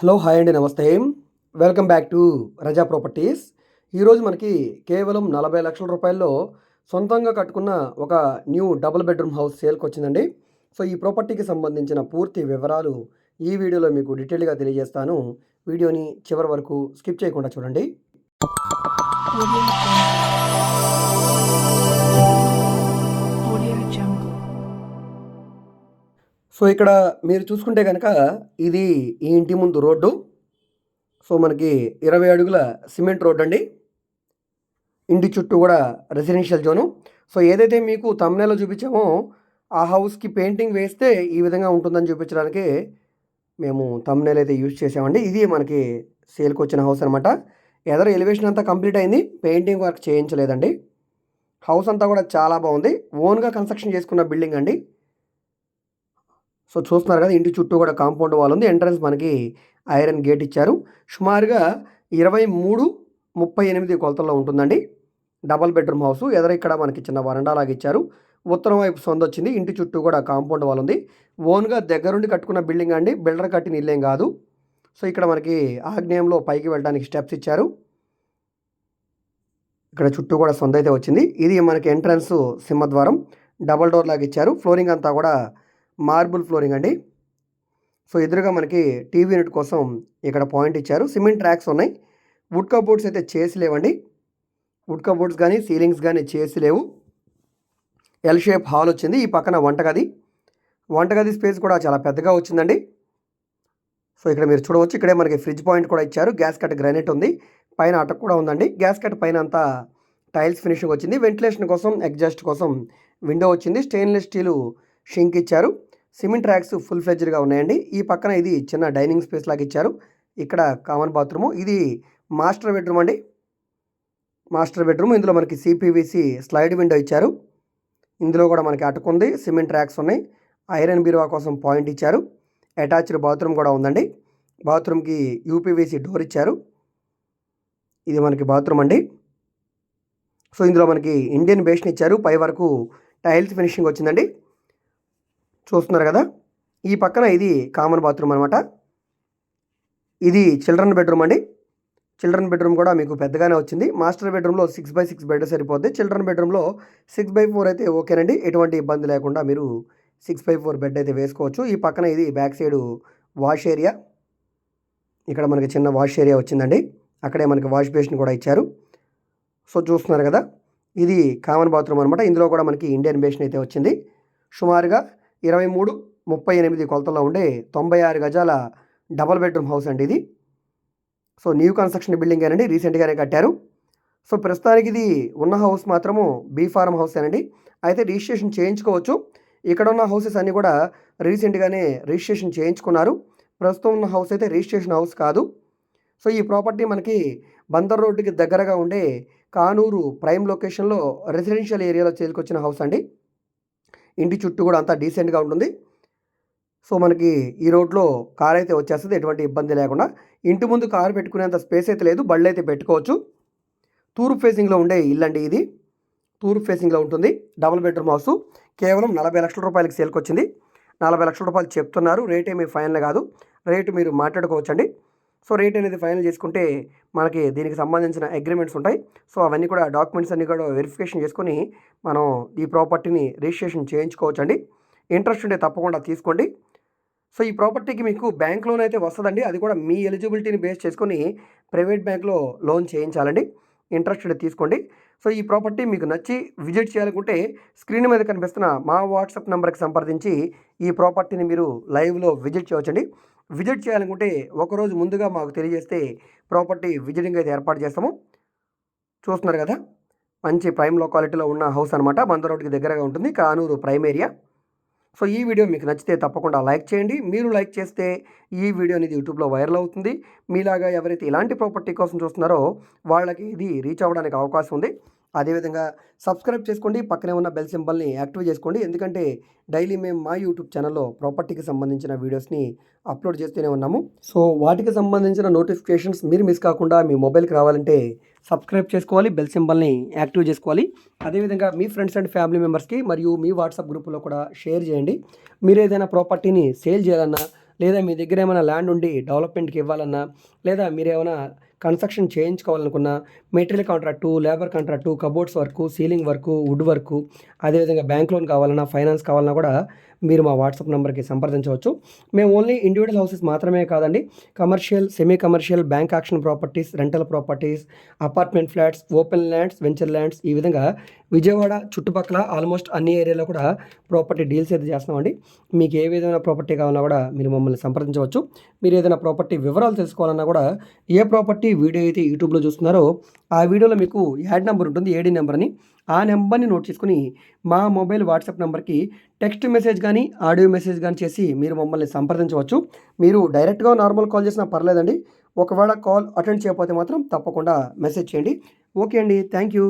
Hello hi అండి నమస్తే. Welcome back to Raza properties. ఈరోజు మనకి కేవలం నలభై లక్షల రూపాయల్లో సొంతంగా కట్టుకున్న ఒక న్యూ డబుల్ బెడ్రూమ్ హౌస్ సేల్కి వచ్చిందండి. సో ఈ ప్రాపర్టీకి సంబంధించిన పూర్తి వివరాలు ఈ వీడియోలో మీకు డీటెయిల్గా తెలియజేస్తాను. వీడియోని చివరి వరకు స్కిప్ చేయకుండా చూడండి. సో ఇక్కడ మీరు చూసుకుంటే కనుక ఇది ఈ ఇంటి ముందు రోడ్డు. సో మనకి ఇరవై అడుగుల సిమెంట్ రోడ్ అండి ఇంటి చుట్టూ కూడా రెసిడెన్షియల్ జోను. సో ఏదైతే మీకు తమ్నేలో చూపించామో ఆ హౌస్కి పెయింటింగ్ వేస్తే ఈ విధంగా ఉంటుందని చూపించడానికి మేము తమ్నేల్ అయితే యూజ్ చేసామండి ఇది మనకి సేల్కి వచ్చిన హౌస్ అనమాట ఎదర ఎలివేషన్ అంతా కంప్లీట్ అయింది. Painting work చేయించలేదండి. హౌస్ అంతా కూడా చాలా బాగుంది. ఓన్గా కన్స్ట్రక్షన్ చేసుకున్న బిల్డింగ్ అండి. సో చూస్తున్నారు కదా ఇంటి చుట్టూ కూడా కాంపౌండ్ వాల్ ఉంది. ఎంట్రన్స్ మనకి ఐరన్ గేట్ ఇచ్చారు. సుమారుగా ఇరవై మూడు ముప్పై ఎనిమిది కొలతల్లో ఉంటుందండి. Double bedroom house. ఎదర ఇక్కడ మనకి చిన్న వరండా లాగా ఇచ్చారు. ఉత్తరం వైపు సొంత వచ్చింది. ఇంటి చుట్టూ కూడా కాంపౌండ్ వాల్ ఉంది. ఓన్గా దగ్గరుండి కట్టుకున్న బిల్డింగ్ అండి. బిల్డర్ కట్టిన ఇల్లేం కాదు. సో ఇక్కడ మనకి ఆగ్నేయంలో పైకి వెళ్ళడానికి స్టెప్స్ ఇచ్చారు. ఇక్కడ చుట్టూ కూడా సొంత అయితే వచ్చింది. ఇది మనకి ఎంట్రన్స్ సింహద్వారం. డబల్ డోర్ లాగా ఇచ్చారు. ఫ్లోరింగ్ అంతా కూడా మార్బుల్ ఫ్లోరింగ్ అండి. సో ఎదురుగా మనకి టీవీ యూనిట్ కోసం ఇక్కడ పాయింట్ ఇచ్చారు. సిమెంట్ ట్రాక్స్ ఉన్నాయి. వుడ్ కబోర్డ్స్ అయితే చేసి లేవండి. వుడ్ కబోర్డ్స్ కానీ సీలింగ్స్ కానీ చేసి లేవు. ఎల్ షేప్ హాల్ వచ్చింది. ఈ పక్కన వంటగది. వంటగది స్పేస్ కూడా చాలా పెద్దగా వచ్చిందండి. సో ఇక్కడ మీరు చూడవచ్చు. ఇక్కడే మనకి ఫ్రిడ్జ్ పాయింట్ కూడా ఇచ్చారు. గ్యాస్ కట్ గ్రానైట్ ఉంది. పైన అటక్ కూడా ఉందండి. గ్యాస్ కట్ పైన అంతా టైల్స్ ఫినిషింగ్ వచ్చింది. వెంటిలేషన్ కోసం ఎగ్జాస్ట్ కోసం విండో వచ్చింది. స్టెయిన్లెస్ స్టీలు షింక్ ఇచ్చారు. సిమెంట్ ట్రాక్స్ ఫుల్ ఫ్లెజ్డ్గా ఉన్నాయండి. ఈ పక్కన ఇది చిన్న డైనింగ్ స్పేస్ లాగా ఇచ్చారు. ఇక్కడ కామన్ బాత్రూము. ఇది మాస్టర్ బెడ్రూమ్ అండి. Master bedroom. ఇందులో మనకి సిపివిసి స్లైడ్ విండో ఇచ్చారు. ఇందులో కూడా మనకి అటుకుంది సిమెంట్ ట్రాక్స్ ఉన్నాయి. ఐరన్ బీరువా కోసం పాయింట్ ఇచ్చారు. అటాచ్డ్ బాత్రూమ్ కూడా ఉందండి. బాత్రూమ్కి యూపీవీసీ డోర్ ఇచ్చారు. ఇది మనకి బాత్రూమ్ అండి. సో ఇందులో మనకి ఇండియన్ బేషన్ ఇచ్చారు. పై వరకు టైల్స్ ఫినిషింగ్ వచ్చిందండి. చూస్తున్నారు కదా? ఈ పక్కన ఇది కామన్ బాత్రూమ్ అనమాట ఇది చిల్డ్రన్ బెడ్రూమ్ అండి. చిల్డ్రన్ బెడ్రూమ్ కూడా మీకు పెద్దగానే వచ్చింది. మాస్టర్ బెడ్రూమ్లో సిక్స్ బై సిక్స్ బెడ్ సరిపోద్ది. చిల్డ్రన్ బెడ్రూమ్లో సిక్స్ బై ఫోర్ అయితే ఓకేనండి ఎటువంటి ఇబ్బంది లేకుండా మీరు సిక్స్ బై ఫోర్ బెడ్ అయితే వేసుకోవచ్చు. ఈ పక్కన ఇది బ్యాక్ సైడ్ వాష్ ఏరియా ఇక్కడ మనకి చిన్న వాష్ ఏరియా వచ్చిందండి. అక్కడే మనకి వాష్ బేసిన్ కూడా ఇచ్చారు. సో చూస్తున్నారు కదా? ఇది కామన్ బాత్రూమ్ అనమాట ఇందులో కూడా మనకి ఇండియన్ బేసిన్ అయితే వచ్చింది. సుమారుగా ఇరవై మూడు ముప్పై ఎనిమిది కొలతల్లో ఉండే తొంభై ఆరు గజాల డబల్ బెడ్రూమ్ హౌస్ అండి ఇది. సో న్యూ కన్స్ట్రక్షన్ బిల్డింగ్ అండి రీసెంట్గానే కట్టారు. సో ప్రస్తుతానికి ఇది ఉన్న హౌస్ మాత్రము బీ ఫార్మ్ హౌస్ అండి అయితే రిజిస్ట్రేషన్ చేయించుకోవచ్చు. ఇక్కడ ఉన్న హౌసెస్ అన్నీ కూడా రీసెంట్గానే రిజిస్ట్రేషన్ చేయించుకున్నారు. ప్రస్తుతం ఉన్న హౌస్ అయితే రిజిస్ట్రేషన్ హౌస్ కాదు. సో ఈ ప్రాపర్టీ మనకి బందర్ రోడ్డుకి దగ్గరగా ఉండే కానూరు ప్రైమ్ లొకేషన్లో రెసిడెన్షియల్ ఏరియాలో చేరుకొచ్చిన హౌస్ అండి. ఇంటి చుట్టూ కూడా అంతా డీసెంట్గా ఉంటుంది. సో మనకి ఈ రోడ్లో కార్ అయితే వచ్చేస్తుంది ఎటువంటి ఇబ్బంది లేకుండా. ఇంటి ముందు కారు పెట్టుకునేంత స్పేస్ అయితే లేదు బళ్ళు అయితే పెట్టుకోవచ్చు. తూర్పు ఫేసింగ్లో ఉండే ఇల్లు అండి ఇది. తూర్పు ఫేసింగ్లో ఉంటుంది డబుల్ బెడ్రూమ్ హౌస్ కేవలం నలభై లక్షల రూపాయలకి సేల్కి వచ్చింది. నలభై లక్షల రూపాయలు చెప్తున్నారు రేట్ ఏమీ ఫైనల్ కాదు. రేటు మీరు మాట్లాడుకోవచ్చండి. సో రేట్ అనేది ఫైనల్ చేసుకుంటే మనకి దీనికి సంబంధించిన అగ్రిమెంట్స్ ఉంటాయి. సో అవన్నీ కూడా డాక్యుమెంట్స్ అన్నీ కూడా వెరిఫికేషన్ చేసుకొని మనం ఈ ప్రాపర్టీని రిజిస్ట్రేషన్ చేయించుకోవచ్చండి. ఇంట్రెస్ట్ ఉంటే తప్పకుండా తీసుకోండి. సో ఈ ప్రాపర్టీకి మీకు బ్యాంక్ లోన్ అయితే వస్తుందండి. అది కూడా మీ ఎలిజిబిలిటీని బేస్ చేసుకొని ప్రైవేట్ బ్యాంక్లో లోన్ చేయించాలండి. ఇంట్రెస్ట్ ఉంటే తీసుకోండి. సో ఈ ప్రాపర్టీ మీకు నచ్చి విజిట్ చేయాలనుకుంటే స్క్రీన్ మీద కనిపిస్తున్న మా వాట్సాప్ నెంబర్కి సంప్రదించి ఈ ప్రాపర్టీని మీరు లైవ్లో విజిట్ చేయవచ్చండి. విజిట్ చేయాలనుకుంటే ఒకరోజు ముందుగా మాకు తెలియజేస్తే ప్రాపర్టీ విజిటింగ్ అయితే ఏర్పాటు చేస్తాము. చూస్తున్నారు కదా మంచి ప్రైమ్ లొకాలిటీలో ఉన్న హౌస్ అనమాట బందర్ రోడ్కి దగ్గరగా ఉంటుంది కానూరు ప్రైమ్ ఏరియా. సో ఈ వీడియో మీకు నచ్చితే తప్పకుండా లైక్ చేయండి. మీరు లైక్ చేస్తే ఈ వీడియో అనేది యూట్యూబ్లో వైరల్ అవుతుంది. మీలాగా ఎవరైతే ఇలాంటి ప్రాపర్టీ కోసం చూస్తున్నారో వాళ్ళకి ఇది రీచ్ అవ్వడానికి అవకాశం ఉంది. అదేవిధంగా సబ్స్క్రైబ్ చేసుకోండి. పక్కనే ఉన్న బెల్ సింబల్ని యాక్టివ్ చేసుకోండి. ఎందుకంటే డైలీ మేము మా యూట్యూబ్ ఛానల్లో ప్రాపర్టీకి సంబంధించిన వీడియోస్ని అప్లోడ్ చేస్తూనే ఉన్నాము. సో వాటికి సంబంధించిన నోటిఫికేషన్స్ మీరు మిస్ కాకుండా మీ మొబైల్కి రావాలంటే సబ్స్క్రైబ్ చేసుకోవాలి బెల్ సింబల్ని యాక్టివ్ చేసుకోవాలి. అదేవిధంగా మీ ఫ్రెండ్స్ అండ్ ఫ్యామిలీ మెంబర్స్కి మరియు మీ వాట్సాప్ గ్రూపులో కూడా షేర్ చేయండి. మీరు ఏదైనా ప్రాపర్టీని సేల్ చేయాలన్నా లేదా మీ దగ్గర ఏమైనా ల్యాండ్ ఉండి డెవలప్మెంట్కి ఇవ్వాలన్నా లేదా మీరు ఏమైనా construction చేయించుకోవాలనుకున్నా material contract labour contract cupboards work ceiling work wood work అదేవిధంగా బ్యాంక్ లోన్ కావాలన్నా ఫైనాన్స్ కావాలన్నా కూడా మీరు మా వాట్సాప్ నెంబర్కి సంప్రదించవచ్చు. మేము ఓన్లీ ఇండివిజువల్ హౌసెస్ మాత్రమే కాదండి commercial semi commercial bank auction properties rental properties apartment flats open lands venture lands ఈ విధంగా విజయవాడ చుట్టుపక్కల ఆల్మోస్ట్ అన్ని ఏరియాలో కూడా ప్రాపర్టీ డీల్స్ అయితే చేస్తామండి మీకు ఏ విధమైన ప్రాపర్టీ కావాలన్నా కూడా మీరు మమ్మల్ని సంప్రదించవచ్చు. మీరు ఏదైనా ప్రాపర్టీ వివరాలు తెలుసుకోవాలన్నా కూడా ఏ ప్రాపర్టీ వీడియో అయితే యూట్యూబ్లో చూస్తున్నారో ఆ వీడియోలో మీకు యాడ్ నెంబర్ ఉంటుంది ఏడీ నెంబర్ అని. ఆ నెంబర్ని నోట్ చేసుకుని మా మొబైల్ వాట్సాప్ నెంబర్కి టెక్స్ట్ మెసేజ్ కానీ ఆడియో మెసేజ్ కానీ చేసి మీరు మమ్మల్ని సంప్రదించవచ్చు. మీరు డైరెక్ట్గా నార్మల్ కాల్ చేసినా పర్లేదండి. ఒకవేళ కాల్ అటెండ్ చేయకపోతే మాత్రం తప్పకుండా మెసేజ్ చేయండి. ఓకే అండి. Thank you